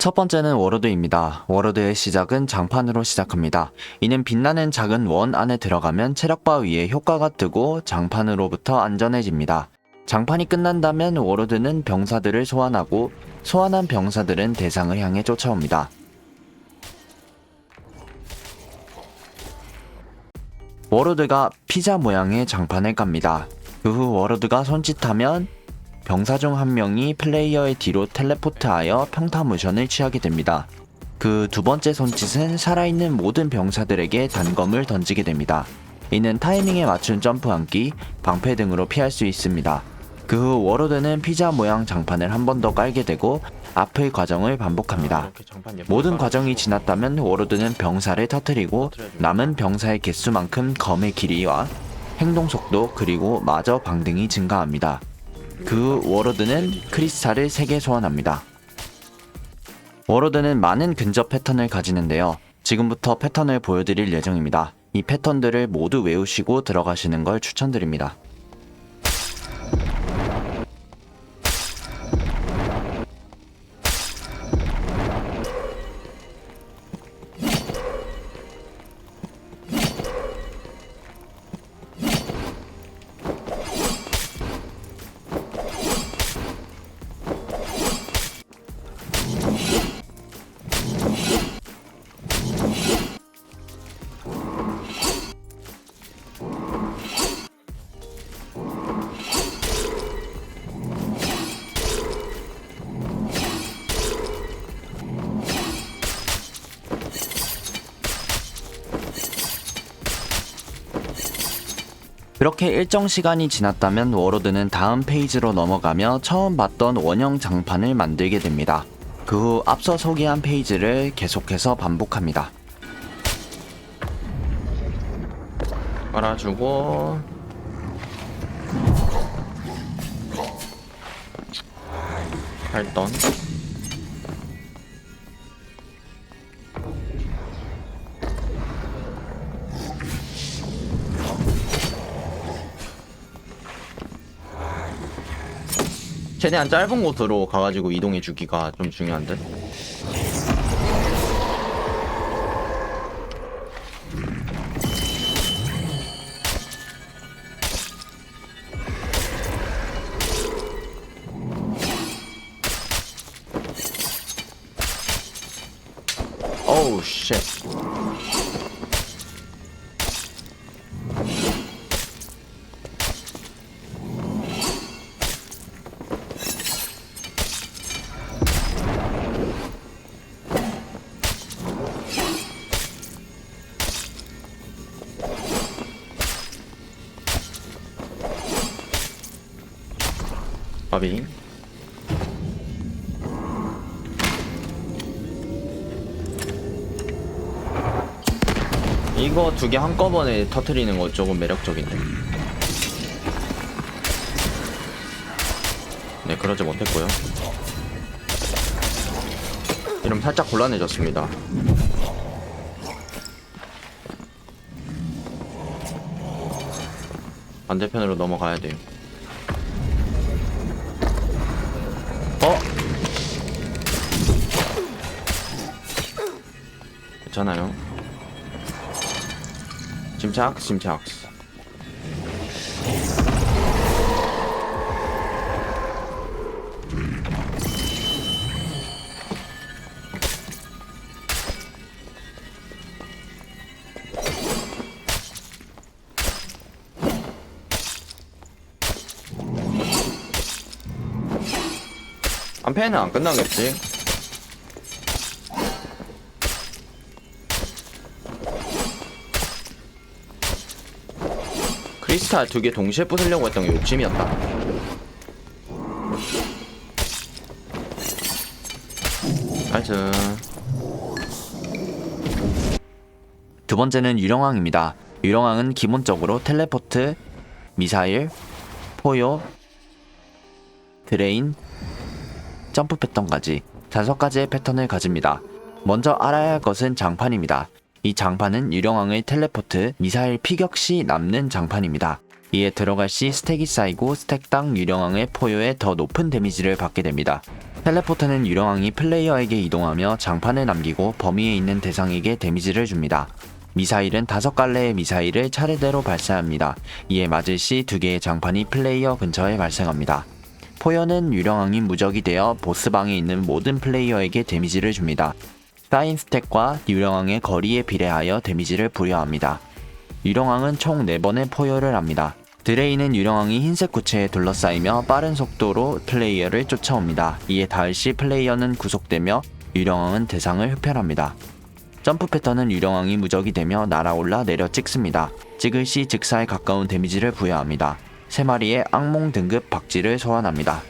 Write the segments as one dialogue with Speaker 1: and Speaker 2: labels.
Speaker 1: 첫 번째는 워로드입니다. 워로드의 시작은 장판으로 시작합니다. 이는 빛나는 작은 원 안에 들어가면 체력바 위에 효과가 뜨고 장판으로부터 안전해집니다. 장판이 끝난다면 워로드는 병사들을 소환하고 소환한 병사들은 대상을 향해 쫓아옵니다. 워로드가 피자 모양의 장판을 깝니다. 그 후 워로드가 손짓하면 병사 중 한 명이 플레이어의 뒤로 텔레포트하여 평타 모션을 취하게 됩니다. 그 두 번째 손짓은 살아있는 모든 병사들에게 단검을 던지게 됩니다. 이는 타이밍에 맞춘 점프함기, 방패 등으로 피할 수 있습니다. 그 후 워로드는 피자 모양 장판을 한 번 더 깔게 되고 앞의 과정을 반복합니다.
Speaker 2: 예쁘게
Speaker 1: 모든. 과정이 지났다면 워로드는 병사를 터뜨리고 남은 병사의 개수만큼 검의 길이와 행동 속도 그리고 마저 방등이 증가합니다. 그 후 워로드는 크리스탈을 3개 소환합니다. 워로드는 많은 근접 패턴을 가지는데요. 지금부터 패턴을 보여드릴 예정입니다. 이 패턴들을 모두 외우시고 들어가시는 걸 추천드립니다. 그렇게 일정 시간이 지났다면 워로드는 다음 페이지로 넘어가며 처음 봤던 원형 장판을 만들게 됩니다. 그 후 앞서 소개한 페이지를 계속해서 반복합니다.
Speaker 2: 깔아주고 팔던 최대한 짧은 곳으로 가가지고 이동해 주기가 좀 중요한데 바비. 이거 두 개 한꺼번에 터트리는 거 조금 매력적인데. 네 그러지 못했고요. 이름 살짝 곤란해졌습니다. 반대편으로 넘어가야 돼요 괜찮아요. 침착 침착. 한패는 안 끝나겠지 크리스탈 두 개 동시에 부수려고 했던 게 욕심이었다. 나이스.
Speaker 1: 두 번째는 유령왕입니다. 유령왕은 기본적으로 텔레포트, 미사일, 포효, 드레인, 점프 패턴까지 다섯 가지의 패턴을 가집니다. 먼저 알아야 할 것은 장판입니다. 이 장판은 유령왕의 텔레포트, 미사일 피격 시 남는 장판입니다. 이에 들어갈 시 스택이 쌓이고 스택당 유령왕의 포효에 더 높은 데미지를 받게 됩니다. 텔레포트는 유령왕이 플레이어에게 이동하며 장판을 남기고 범위에 있는 대상에게 데미지를 줍니다. 미사일은 다섯 갈래의 미사일을 차례대로 발사합니다. 이에 맞을 시 두 개의 장판이 플레이어 근처에 발생합니다. 포연은 유령왕이 무적이 되어 보스방에 있는 모든 플레이어에게 데미지를 줍니다. 쌓인 스택과 유령왕의 거리에 비례하여 데미지를 부여합니다. 유령왕은 총 4번의 포효를 합니다. 드레이는 유령왕이 흰색 구체에 둘러싸이며 빠른 속도로 플레이어를 쫓아옵니다. 이에 닿을 시 플레이어는 구속되며 유령왕은 대상을 흡혈합니다. 점프 패턴은 유령왕이 무적이 되며 날아올라 내려 찍습니다. 찍을 시 즉사에 가까운 데미지를 부여합니다. 세 마리의 악몽 등급 박쥐를 소환합니다.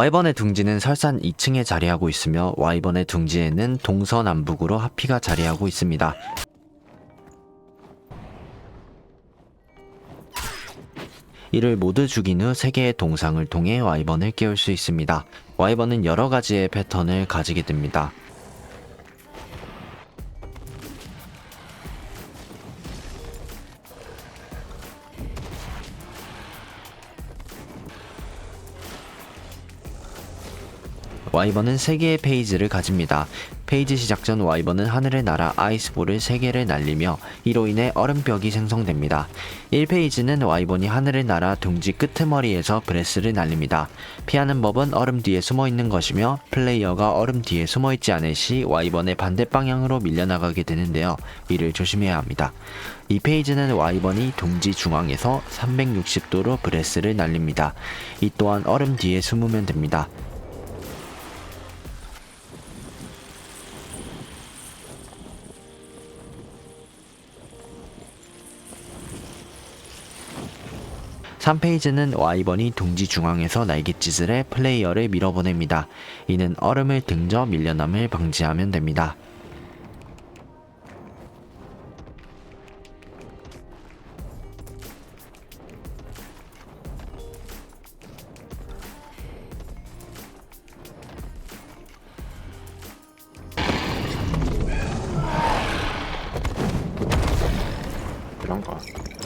Speaker 1: 와이번의 둥지는 설산 2층에 자리하고 있으며 와이번의 둥지에는 동서남북으로 하피가 자리하고 있습니다. 이를 모두 죽인 후 3개의 동상을 통해 와이번을 깨울 수 있습니다. 와이번은 여러 가지의 패턴을 가지게 됩니다. 와이번은 3개의 페이지를 가집니다. 페이지 시작 전 와이번은 하늘을 날아 아이스볼을 3개를 날리며 이로 인해 얼음벽이 생성됩니다. 1페이지는 와이번이 하늘을 날아 둥지 끄트머리에서 브레스를 날립니다. 피하는 법은 얼음 뒤에 숨어 있는 것이며 플레이어가 얼음 뒤에 숨어 있지 않을 시 와이번의 반대 방향으로 밀려나가게 되는데요. 이를 조심해야 합니다. 이 페이지는 와이번이 둥지 중앙에서 360도로 브레스를 날립니다. 이 또한 얼음 뒤에 숨으면 됩니다. 삼페이지는 와이번이 둥지 중앙에서 날갯짓을 해 플레이어를 밀어보냅니다. 이는 얼음을 등져 밀려남을 방지하면 됩니다.
Speaker 2: 거.